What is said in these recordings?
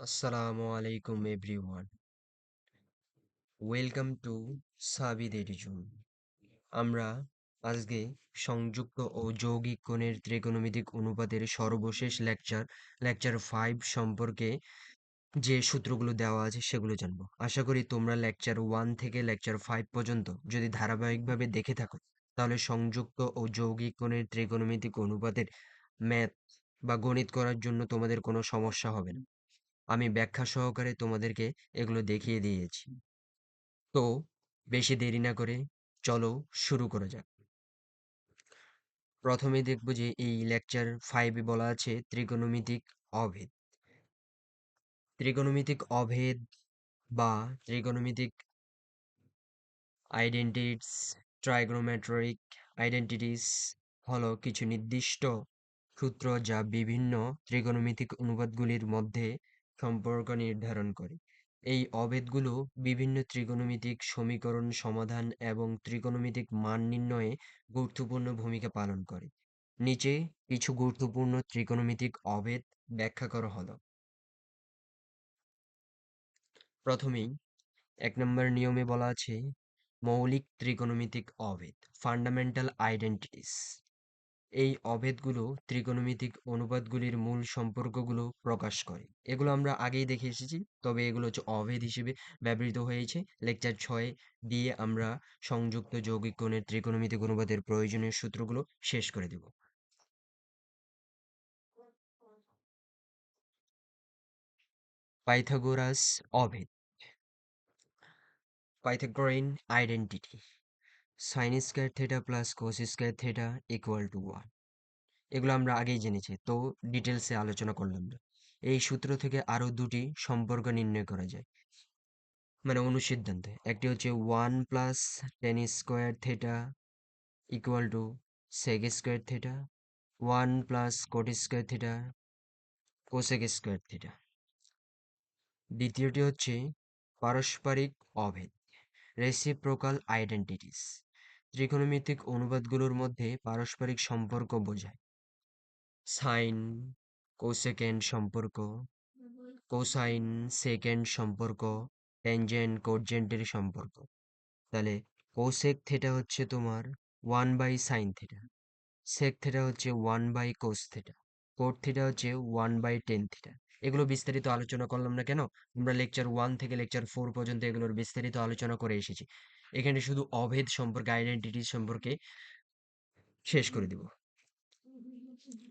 আসসালামু আলাইকুম everyone. Welcome to সাবিদ এডিজুন। আমরা আজকে সংযুক্ত ও যৌগিক কোণের ত্রিকোণমিতিক অনুপাতের সর্বশেষ লেকচার লেকচার ফাইভ সম্পর্কে যে সূত্রগুলো দেওয়া আছে সেগুলো জানব। আশা করি তোমরা লেকচার ওয়ান থেকে লেকচার ফাইভ পর্যন্ত যদি ধারাবাহিকভাবে দেখে থাকো, তাহলে সংযুক্ত ও যৌগিক কোণের ত্রিকোণমিতিক অনুপাতের ম্যাথ বা গণিত করার জন্য তোমাদের কোনো সমস্যা হবে না। আমি ব্যাখ্যা সহকারে তোমাদেরকে এগুলো দেখিয়ে দিয়েছি। তো বেশি দেরি না করে চলো শুরু করা যাক। প্রথমে দেখব যে এই লেকচার ফাইভে বলা আছে ত্রিকোণমিতিক অভেদ। ত্রিকোণমিতিক অভেদ বা ত্রিকোণমিতিক আইডেন্টিটিস ট্রাইগোনোমেট্রিক আইডেন্টিটিস হলো কিছু নির্দিষ্ট সূত্র যা বিভিন্ন ত্রিকোণমিতিক অনুপাতগুলির মধ্যে সম্পর্ক নির্ধারণ করে। এই অভেদগুলো বিভিন্ন ত্রিকোণমিতিক সমীকরণ সমাধান এবং ত্রিকোণমিতিক মান নির্ণয়ে গুরুত্বপূর্ণ ভূমিকা পালন করে। নিচে কিছু গুরুত্বপূর্ণ ত্রিকোণমিতিক অভেদ ব্যাখ্যা করা হলো। প্রথমেই এক নম্বর নিয়মে বলা আছে, মৌলিক ত্রিকোণমিতিক অভেদ ফান্ডামেন্টাল আইডেন্টিটিস এই অভেদগুলো ত্রিকোণমিতিক অনুপাতগুলির মূল সম্পর্কগুলো প্রকাশ করে। এগুলো আমরা আগেই দেখে এসেছি, তবে এগুলো হচ্ছে অভেদ হিসেবে ব্যবহৃত হয়েছে। লেকচার ছয় দিয়ে আমরা সংযুক্ত যৌগিক কোণের ত্রিকোণমিতিক অনুপাতের প্রয়োজনীয় সূত্রগুলো শেষ করে দেব। পাইথাগোরাস অভেদ। Pythagorean identity sine square theta plus cos square theta equal to one এগুলো আমরা আগেই জেনেছি, তো ডিটেলসে আলোচনা করলাম না। এই সূত্র থেকে আরও দুটি সম্পর্ক নির্ণয় করা যায়। মানে অনুসিদ্ধান্তে, একটি হচ্ছে one plus tan square theta equal to sec square theta one plus cot square theta cosec square theta দ্বিতীয়টি হচ্ছে পারস্পরিক অভেদ রেসিপ্রোকাল আইডেন্টিটিস ত্রিকোণমিতিক অনুপাতগুলোর মধ্যে পারস্পরিক সম্পর্ক বোঝায়। সাইন, কোসেকেন্ড সম্পর্ক, কোসাইন, সেকেন্ড সম্পর্ক, ট্যানজেন্ট কোটজেন্টের সম্পর্ক। তাহলে কোসেক থেটা হচ্ছে তোমার one by sine theta, sec theta হচ্ছে one by cos theta, cot theta হচ্ছে ওয়ান বাই টেন থেটা। এগুলো বিস্তারিত আলোচনা করলাম না কেন? আমরা লেকচার ওয়ান থেকে লেকচার ফোর পর্যন্ত এগুলোর বিস্তারিত আলোচনা করে এসেছি। এখানে শুধু অভেদ সম্পর্কে আইডেন্টিটি সম্পর্কে শেষ করে দিব।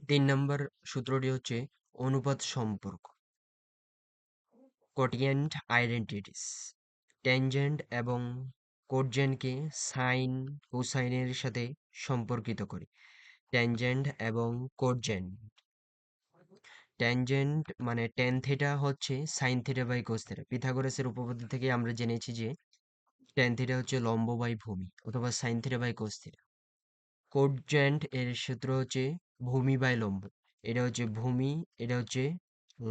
তিন নম্বর সূত্রটি হচ্ছে অনুপাত সম্পর্ক। কোটিয়েন্ট আইডেন্টিটিস ট্যানজেন্ট এবং কোটজেন্টকে সাইন কোসাইনের সাথে সম্পর্কিত করে। ট্যানজেন্ট এবং কোটজেন্ট ট্যানজেন্ট মানে টেন থেটা হচ্ছে sine theta by cos theta পিথাগোরাসের উপপাদ্য থেকে আমরা জেনেছি যে টেন থিটা হচ্ছে লম্ব বাই ভূমি অথবা sine theta by cos theta cotangent এর সূত্র হচ্ছে ভূমি বাই লম্ব। এটা হচ্ছে ভূমি, এটা হচ্ছে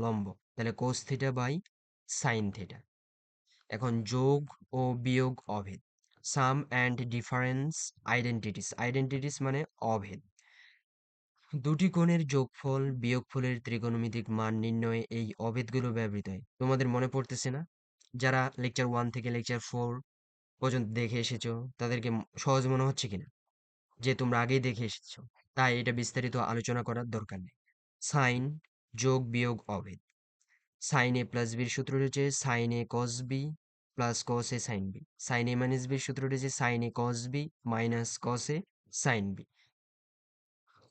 লম্ব। তাহলে cos theta by sine theta এখন যোগ ও বিয়োগ অভেদ। Sum and difference identities identities মানে অভেদ। দুটি কোণের যোগফল বিয়োগফলের ত্রিকোণমিতিক মান নির্ণয়ে এই অভেদগুলো ব্যবহৃত হয়। তোমাদের মনে পড়তেছে না? যারা লেকচার ওয়ান থেকে লেকচার ফোর পর্যন্ত দেখে এসেছ, তাদেরকে সহজ মনে হচ্ছে কিনা? যে তোমরা আগেই দেখে এসেছ, তাই এটা বিস্তারিত আলোচনা করার দরকার নেই। সাইন যোগ বিয়োগ অভেদ। সাইন এ প্লাস বির সূত্র রয়েছে sine A cos B plus cos A sine B sine A minus বির সূত্র রয়েছে sine A cos B minus cos A sine B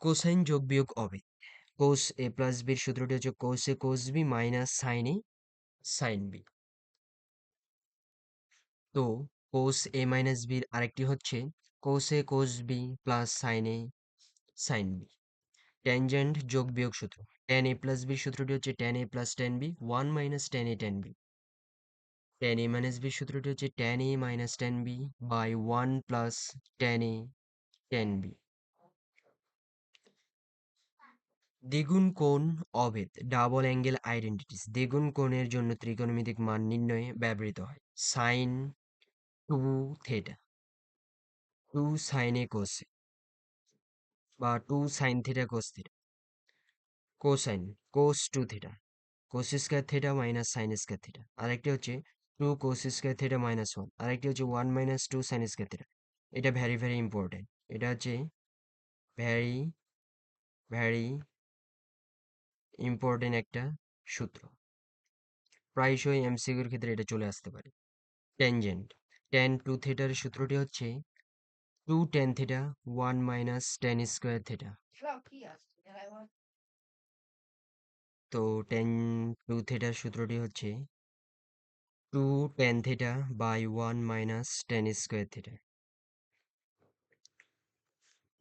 cosine যোগ বিয়োগ অভেদ কোস এ প্লাস বির সূত্রটি হচ্ছে cos A cos B minus sine A sine B তো কোস এ মাইনাস বির আরেকটি হচ্ছে cos A cos B plus sine A sine B tangent যোগ বিয়োগ সূত্র। টেন এ প্লাস বির সূত্রটি হচ্ছে tan A plus tan B one minus tan A tan B tan A minus বির সূত্রটি হচ্ছে tan A minus tan B by one plus tan A tan B দ্বিগুণ কোণ অভেদ ডাবল অ্যাঙ্গেল আইডেন্টিটিস দ্বিগুণ কোণের জন্য ত্রিকোণমিতিক মান নির্ণয়ে ব্যবহৃত হয়। সাইন টু থেটা টু সাইনে কোসে বা two sine theta cos theta cosine cos two theta cos square theta minus sine square theta আরেকটি হচ্ছে two cos square theta minus one আরেকটি হচ্ছে one minus two sine square theta এটা very very important এটা হচ্ছে vary very important একটা সূত্র। প্রায়শই এমসিকিউর ক্ষেত্রে এটা চলে আসতে পারে। ট্যানজেন্ট টেন টু থিটার সূত্রটি হচ্ছে two tan theta one minus tan square theta তো টেন টু থিটার সূত্রটি হচ্ছে two tan theta by one minus tan square theta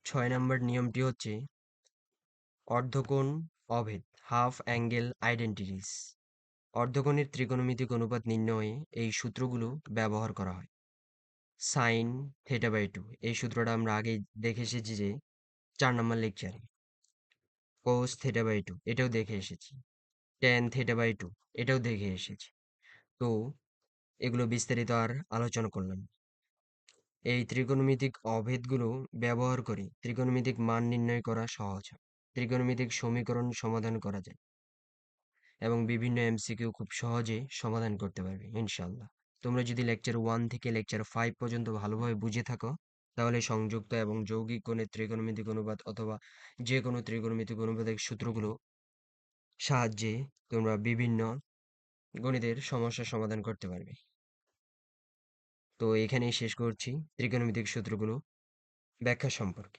ছয় নম্বর নিয়মটি হচ্ছে অর্ধকোণ অভেদ। হাফ অ্যাঙ্গেল আইডেন্টিটিস অর্ধকোণের ত্রিকোণমিতিক অনুপাত নির্ণয়ে এই সূত্রগুলো ব্যবহার করা হয়। সাইন থেটা বাই টু এই সূত্রটা আমরা আগে দেখে এসেছি যে চার নম্বর লেকচারে কোস থেটা বাই টু এটাও দেখে এসেছি। টেন থেটা বাই টু এটাও দেখে এসেছি। তো এগুলো বিস্তারিত আর আলোচনা করলাম এই ত্রিকোণমিতিক অভেদগুলো ব্যবহার করে ত্রিকোণমিতিক মান নির্ণয় করা সহজ ত্রিকোণমিতিক সমীকরণ সমাধান করা যায় এবং বিভিন্ন এমসিকিউ খুব সহজে সমাধান করতে পারবে ইনশাল্লাহ তোমরা যদি লেকচার ওয়ান থেকে লেকচার ফাইভ পর্যন্ত ভালোভাবে বুঝে থাকো, তাহলে সংযুক্ত এবং যৌগিক কোণের ত্রিকোণমিতিক অনুপাত অথবা যে কোনো ত্রিকোণমিতিক অনুপাতের সূত্রগুলো সাহায্যে তোমরা বিভিন্ন গণিতের সমস্যার সমাধান করতে পারবে। তো এখানেই শেষ করছি ত্রিকোণমিতিক সূত্রগুলো ব্যাখ্যা সম্পর্কে।